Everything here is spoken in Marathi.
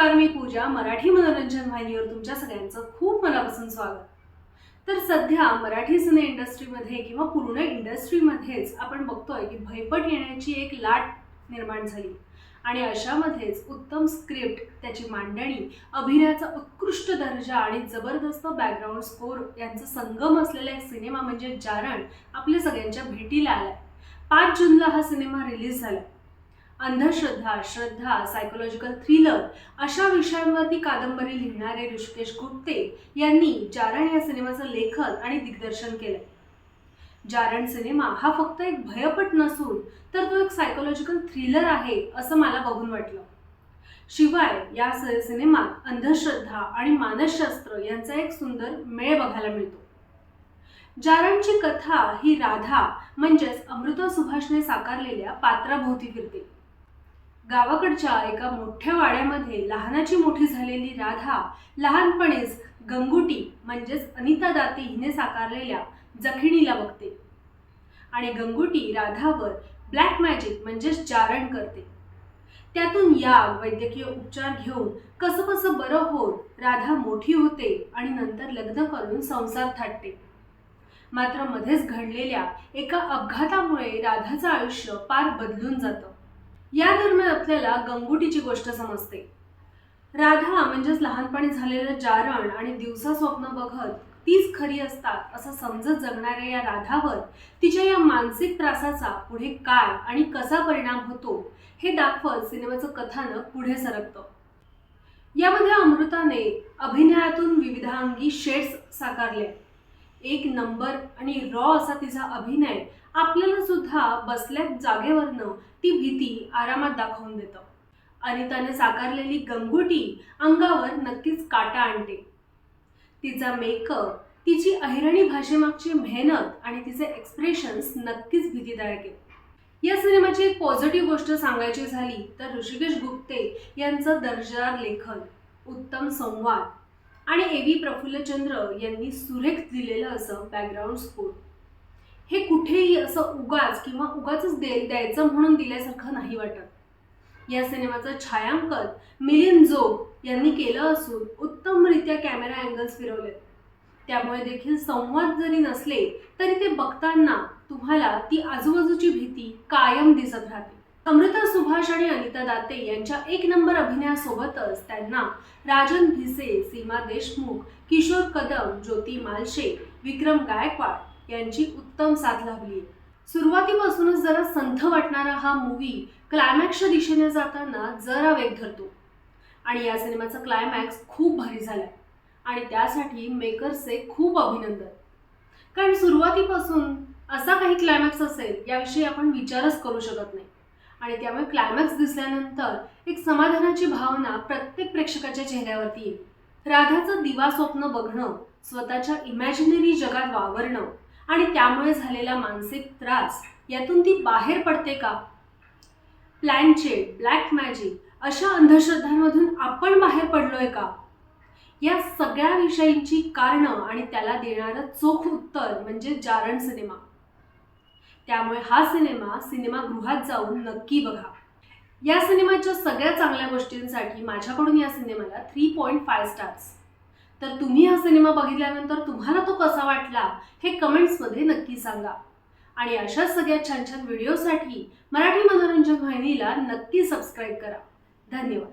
नमस्कार मी पूजा मराठी मनोरंजन वाहिनीवर तुमच्या सगळ्यांचं खूप मनापासून स्वागत. तर सध्या मराठी सिने इंडस्ट्रीमध्ये किंवा पूर्ण इंडस्ट्रीमध्येच आपण बघतोय की भयपट येण्याची एक लाट निर्माण झाली. आणि अशामध्येच उत्तम स्क्रिप्ट त्याची मांडणी अभिनयाचा उत्कृष्ट दर्जा आणि जबरदस्त बॅकग्राऊंड स्कोर यांचा संगम असलेला एक सिनेमा म्हणजे जारण आपल्या सगळ्यांच्या भेटीला आलाय. पाच जूनला हा सिनेमा रिलीज झाला. अंधश्रद्धा श्रद्धा सायकोलॉजिकल थ्रिलर अशा विषयांवरती कादंबरी लिहिणारे ऋषिकेश गुप्ते यांनी जारण या सिनेमाचं लेखन आणि दिग्दर्शन केलं जारण सिनेमा हा फक्त एक भयपट नसून तर तो एक सायकोलॉजिकल थ्रिलर आहे असं मला बघून वाटलं. शिवाय या सिनेमात अंधश्रद्धा आणि मानसशास्त्र यांचा एक सुंदर मेळ बघायला मिळतो. जारणची कथा ही राधा म्हणजेच अमृता सुभाषने साकारलेल्या पात्राभोवती फिरते. गावाकडच्या एका मोठ्या वाड्यामध्ये लहानाची मोठी झालेली राधा लहानपणीच गंगुटी म्हणजेच अनिता दाते हिने साकारलेल्या जखिणीला बघते. आणि गंगुटी राधावर ब्लॅक मॅजिक म्हणजेच जारण करते. त्यातून याग वैद्यकीय उपचार घेऊन कसं कसं बरं होत राधा मोठी होते आणि नंतर लग्न करून संसार थाटते. मात्र मध्येच घडलेल्या एका अपघातामुळे राधाचं आयुष्य पार बदलून जातं. या दरम्यान आपल्याला गंगुटीची गोष्ट समजते. राधा म्हणजेच लहानपणी झालेलं जारण आणि दिवसा स्वप्न बघत तीच खरी असतात असं समजत जगणाऱ्या या राधावर तिच्या या मानसिक त्रासाचा पुढे काय आणि कसा परिणाम होतो हे दाखवत सिनेमाचं कथानक पुढे सरकतं. यामध्ये अमृताने अभिनयातून विविधांगी शेड्स साकारले एक नंबर आणि रॉ असा तिचा अभिनय आपल्याला सुद्धा बसल्या जागेवरनं ती भीती आरामात दाखवून देतं. अनिताने साकारलेली गंगुटी अंगावर नक्कीच काटा आणते. तिचा मेकअप तिची अहिरणी भाषेमागची मेहनत आणि तिचे एक्सप्रेशन्स नक्कीच भीतीदायक आहे या सिनेमाची एक पॉझिटिव्ह गोष्ट सांगायची झाली तर ऋषिकेश गुप्ते यांचं दर्जेदार लेखन उत्तम संवाद आणि ए व्ही प्रफुल्लचंद्र यांनी सुरेख दिलेलं असं बॅकग्राऊंड स्कोर हे कुठेही असं उगाच किंवा उगाच दे द्यायचं म्हणून दिल्यासारखं नाही वाटत. या सिनेमाचं छायांकन मिलिंद जोग यांनी केलं असून उत्तमरित्या कॅमेरा अँगल्स फिरवले त्यामुळे देखील संवाद जरी नसले तरी ते बघताना तुम्हाला ती आजूबाजूची भीती कायम दिसत राहते. अमृता सुभाष आणि अनिता दाते यांच्या एक नंबर अभिनयासोबतच त्यांना राजन भिसे सीमा देशमुख किशोर कदम ज्योती मालशे विक्रम गायकवाड यांची उत्तम साथ लाभली. सुरुवातीपासूनच जरा संथ वाटणारा हा मूवी क्लायमॅक्सच्या दिशेने जाताना जरा वेग धरतो. आणि या सिनेमाचा क्लायमॅक्स खूप भारी झाला आणि त्यासाठी मेकर्सचे खूप अभिनंदन. कारण सुरुवातीपासून असा काही क्लायमॅक्स असेल याविषयी आपण विचारच करू शकत नाही. आणि त्यामुळे क्लायमॅक्स दिसल्यानंतर एक समाधानाची भावना प्रत्येक प्रेक्षकाच्या चेहऱ्यावरती येईल. राधाचं दिवा स्वप्न बघणं स्वतःच्या इमॅजिनरी जगात वावरणं आणि त्यामुळे झालेला मानसिक त्रास यातून ती बाहेर पडते का? प्लॅनचे ब्लॅक मॅजिक अशा अंधश्रद्धांमधून आपण बाहेर पडलोय का? या सगळ्या विषयींची कारणं आणि त्याला देणारं चोख उत्तर म्हणजे जारण सिनेमा. त्यामुळे हा सिनेमा सिनेमागृहात जाऊन नक्की बघा. या सिनेमाच्या सगळ्या चांगल्या गोष्टींसाठी माझ्याकडून या सिनेमाला थ्री पॉईंट फाय स्टार्स तर तुम्ही हा सिनेमा बघितल्यानंतर तुम्हाला तो कसा वाटला हे कमेंट्समध्ये नक्की सांगा. आणि अशाच सगळ्या छान छान व्हिडिओसाठी मराठी मनोरंजन वाहिनीला नक्की सबस्क्राईब करा. धन्यवाद.